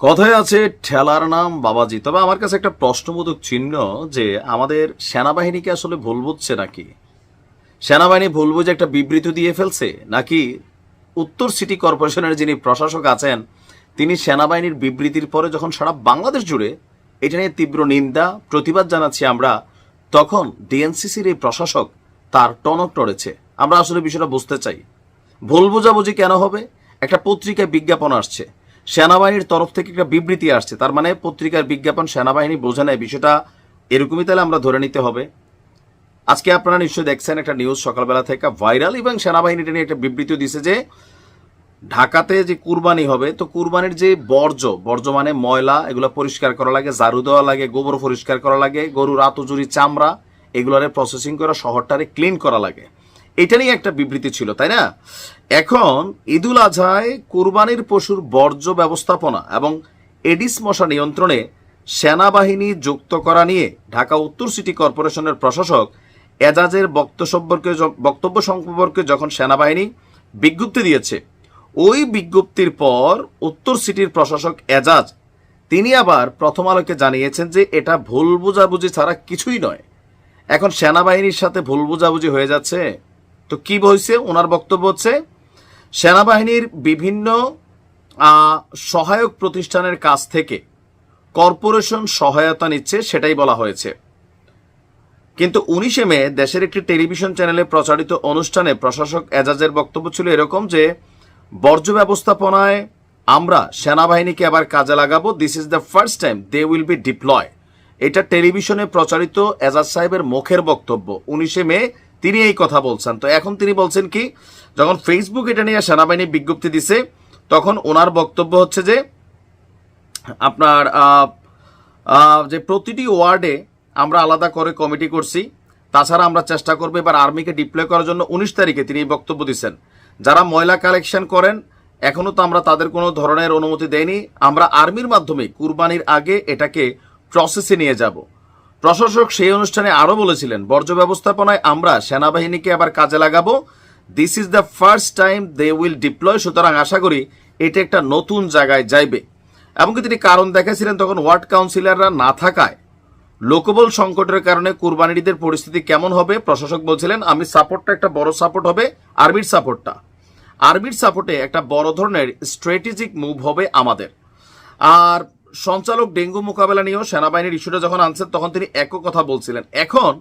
কথায় আছে, ঠেলার নাম বাবাজি। তবে আমার কাছে একটা প্রশ্নবোধক চিহ্ন যে আমাদের সেনাবাহিনীকে আসলে ভুল বুঝছে নাকি? সেনাবাহিনী ভুল বুঝে একটা বিবৃতি দিয়ে ফেলছে? নাকি উত্তর সিটি কর্পোরেশনের যিনি প্রশাসক আছেন, তিনি সেনাবাহিনীর বিবৃতির পরে যখন সারা বাংলাদেশ জুড়ে এটা নিয়ে তীব্র নিন্দা, প্রতিবাদ জানাচ্ছি আমরা, তখন ডিএনসিসির এই প্রশাসক তার টনক টড়েছে আমরা আসলে বিষয়টা বুঝতে চাই। ভুল বোঝাবুঝি কেন হবে? একটা পত্রিকায় বিজ্ঞাপন আসছে। সেনাবাহিনীর তরফ থেকে একটা বিবৃতি আসছে। তার মানে পত্রিকার বিজ্ঞাপন সেনাবাহিনী বোঝে নেয় বিষয়টা এরকমই তাহলে আমরা ধরে নিতে হবে। আজকে আপনারা নিশ্চয়ই দেখছেন একটা নিউজ সকালবেলা থেকে ভাইরাল এবং সেনাবাহিনীটা নিয়ে একটা বিবৃতি দিছে যে ঢাকাতে যে কুরবানি হবে, তো কুরবানির যে বর্জ্য বর্জ্য মানে ময়লা, এগুলো পরিষ্কার করা লাগে, ঝাড়ু দেওয়া লাগে, গোবর পরিষ্কার করা লাগে, গরুর আতজুরি চামড়া, এগুলোরে প্রসেসিং করে শহরটারে ক্লিন করা লাগে। এটা নিয়ে একটা বিবৃতি ছিল, তাই না? এখন ঈদুল আজহায় কুরবানির পশুর বর্জ্য ব্যবস্থাপনা এবং এডিস মশা নিয়ন্ত্রণে সেনাবাহিনী যুক্ত করা নিয়ে ঢাকা উত্তর সিটি কর্পোরেশনের প্রশাসক এজাজের বক্তব্যকে বক্তব্য সম্পর্কে যখন সেনাবাহিনী বিজ্ঞপ্তি দিয়েছে, ওই বিজ্ঞপ্তির পর উত্তর সিটির প্রশাসক এজাজ, তিনি আবার প্রথম আলোকে জানিয়েছেন যে এটা ভুল বোঝাবুঝি ছাড়া কিছুই নয়। এখন সেনাবাহিনীর সাথে ভুল বোঝাবুঝি হয়ে যাচ্ছে? তো কি বলছে? ওনার বক্তব্য হচ্ছে, সেনাবাহিনীর বিভিন্ন সহায়ক প্রতিষ্ঠানের কাছ থেকে কর্পোরেশন সহায়তা নিচ্ছে সেটাই বলা হয়েছে। কিন্তু উনিশে মে দেশের একটি টেলিভিশন চ্যানেলে প্রচারিত অনুষ্ঠানে প্রশাসক এজাজের বক্তব্য ছিল এরকম যে, বর্জ্য ব্যবস্থাপনায় আমরা সেনাবাহিনীকে আবার কাজে লাগাবো this is the first time they will be deploy এটা টেলিভিশনে প্রচারিত এজাজ সাহেবের মুখের বক্তব্য। উনিশে মে তিনি এই কথা বলছেন। তো এখন তিনি বলছেন কি, যখন ফেসবুক এটা নিয়ে সেনাবাহিনী বিজ্ঞপ্তি দিছে, তখন ওনার বক্তব্য হচ্ছে যে, আপনার যে প্রতিটি ওয়ার্ডে আমরা আলাদা করে কমিটি করছি, তাছাড়া আমরা চেষ্টা করব এবার আর্মিকে ডিপ্লয় করার জন্য উনিশ তারিখে তিনি এই বক্তব্য দিচ্ছেন যারা ময়লা কালেকশন করেন এখনও তো আমরা তাদের কোনো ধরনের অনুমতি দেয়নি আমরা আর্মির মাধ্যমে কুরবানির আগে এটাকে প্রসেসে নিয়ে যাব। প্রশাসক সেই অনুষ্ঠানে আরও বলেছিলেন, বর্জ্য ব্যবস্থাপনায় আমরা সেনাবাহিনীকে আবার কাজে লাগাবো। This is the first time they will deploy সুতরাং আশা করি এটা একটা নতুন জায়গায় যাইবে। এমনকি তিনি কারণ দেখাছিলেন তখন ওয়ার্ড কাউন্সিলররা না থাকায়। লোকবল সংকটের কারণে কুরবানিদের পরিস্থিতি কেমন হবে, প্রশাসক বলছিলেন, আমি সাপোর্টটা একটা বড় সাপোর্ট হবে আর্মির সাপোর্টটা। আর্মির সাপোর্টে একটা বড় ধরনের স্ট্র্যাটেজিক মুভ হবে আমাদের। আর সঞ্চালক ডেঙ্গু মোকাবেলা নিয়েও সেনাবাহিনীর ইস্যুটা যখন আনছেন, তখন তিনি একই কথা বলছিলেন। এখন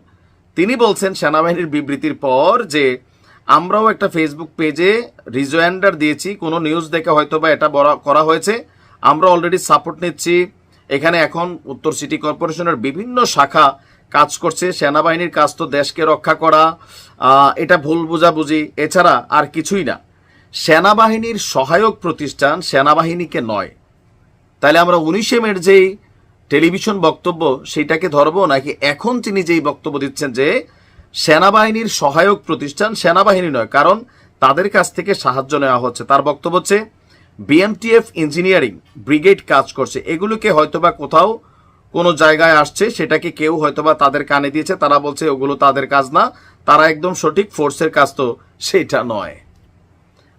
তিনি বলছেন সেনাবাহিনীর বিবৃতির পর যে, আমরাও একটা ফেসবুক পেজে রিজয়েন্ডার দিয়েছি, কোনো নিউজ দেখে হয়তো বা এটা করা হয়েছে। আমরা অলরেডি সাপোর্ট নিচ্ছি। এখানে এখন উত্তর সিটি কর্পোরেশনের বিভিন্ন শাখা কাজ করছে। সেনাবাহিনীর কাজ তো দেশকে রক্ষা করা এটা ভুল বুঝাবুঝি। এছাড়া আর কিছুই না। সেনাবাহিনীর সহায়ক প্রতিষ্ঠান সেনাবাহিনীকে নয়। তাহলে আমরা উনিশে মের যেই টেলিভিশন বক্তব্য সেইটাকে ধরবো, নাকি এখন তিনি যেই বক্তব্য দিচ্ছেন যে সেনাবাহিনীর সহায়ক প্রতিষ্ঠান সেনাবাহিনী নয়, কারণ তাদের কাছ থেকে সাহায্য নেওয়া হচ্ছে। তার বক্তব্য হচ্ছে, বিএমটিএফ ইঞ্জিনিয়ারিং ব্রিগেড কাজ করছে। এগুলোকে হয়তোবা কোথাও কোনো জায়গায় আসছে, সেটাকে কেউ হয়তোবা তাদের কানে দিয়েছে, তারা বলছে ওগুলো তাদের কাজ না, তারা একদম সঠিক ফোর্সের কাজ তো সেটা নয়।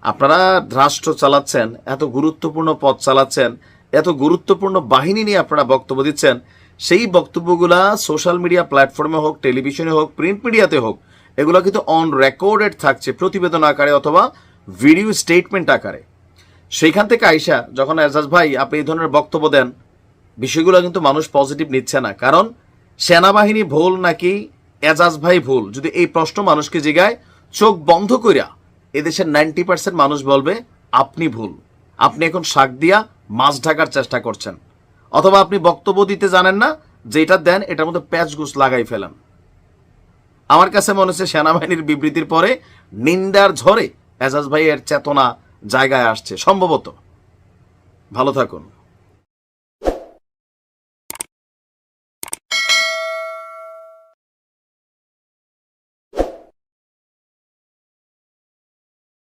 আপনারা রাষ্ট্র চালাচ্ছেন, এত গুরুত্বপূর্ণ পথ চালাচ্ছেন এত গুরুত্বপূর্ণ বাহিনী নিয়ে আপনারা বক্তব্য দিচ্ছেন, সেই বক্তব্যগুলা সোশ্যাল মিডিয়া প্ল্যাটফর্মে হোক, টেলিভিশনে হোক, প্রিন্ট মিডিয়াতে হোক, এগুলো কিন্তু অন রেকর্ডেড থাকছে প্রতিবেদন আকারে অথবা ভিডিও স্টেটমেন্ট আকারে। সেইখান থেকে আইসা যখন এজাজ ভাই আপনি এই ধরনের বক্তব্য দেন, বিষয়গুলো কিন্তু মানুষ পজিটিভ নিচ্ছে না। কারণ সেনাবাহিনী ভুল নাকি এজাজ ভাই ভুল? যদি এই প্রশ্ন মানুষকে জিগায়, চোখ বন্ধ করিয়া এদেশের নাইনটি পার্সেন্ট মানুষ বলবে, আপনি ভুল। আপনি এখন শাক দিয়া মাছ ঢাকার চেষ্টা করছেন। অথবা আপনি বক্তব্য দিতে জানেন না যেটা দেন, এটার মধ্যে প্যাচ লাগাই ফেলেন। আমার কাছে মনে হচ্ছে সেনাবাহিনীর বিবৃতির পরে নিন্দার ঝরে এজাজ ভাইয়ের চেতনা জায়গায় আসছে, সম্ভবত। ভালো থাকুন।